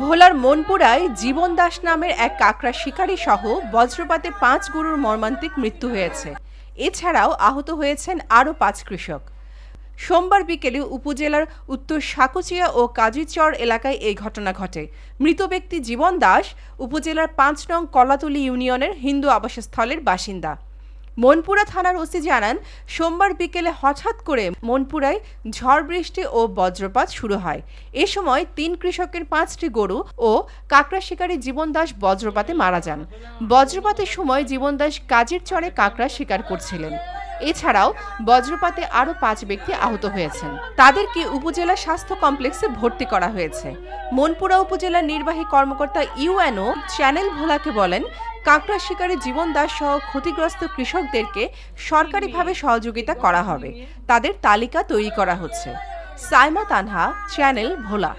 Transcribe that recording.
ভোলার মনপুরায় জীবন দাস নামের এক কাকড়া শিকারী সহ বজ্রপাতে পাঁচ গরুর মর্মান্তিক মৃত্যু হয়েছে। এছাড়াও আহত হয়েছেন আরও পাঁচ কৃষক। সোমবার বিকেলে উপজেলার উত্তর সাকুচিয়া ও কাজিচর এলাকায় এই ঘটনা ঘটে। মৃত ব্যক্তি জীবন দাস, উপজেলার পাঁচ নং কলাতলি ইউনিয়নের হিন্দু আবাসস্থলের বাসিন্দা। মনপুরা থানার ওসি জানান, সোমবার বিকেলে হঠাৎ করে মনপুরায় ঝড় বৃষ্টি ও বজ্রপাত শুরু হয়। এ সময় তিন কৃষকের পাঁচটি গরু ও কাঁকড়া শিকারী জীবন দাস বজ্রপাতে মারা যান। বজ্রপাতের সময় জীবন দাস কাজের চরে কাঁকড়া শিকার করছিলেন। এছাড়াও বজ্রপাতে আরও পাঁচ ব্যক্তি আহত হয়েছেন। তাদেরকে উপজেলা স্বাস্থ্য কমপ্লেক্সে ভর্তি করা হয়েছে। মনপুরা উপজেলার নির্বাহী কর্মকর্তা ইউএনও চ্যানেল ভোলাকে বলেন, কাঁকড়া শিকারে জীবন দাস সহ ক্ষতিগ্রস্ত কৃষকদেরকে সরকারিভাবে সহযোগিতা করা হবে। তাদের তালিকা তৈরি করা হচ্ছে। সাইমা তানহা, চ্যানেল ভোলা।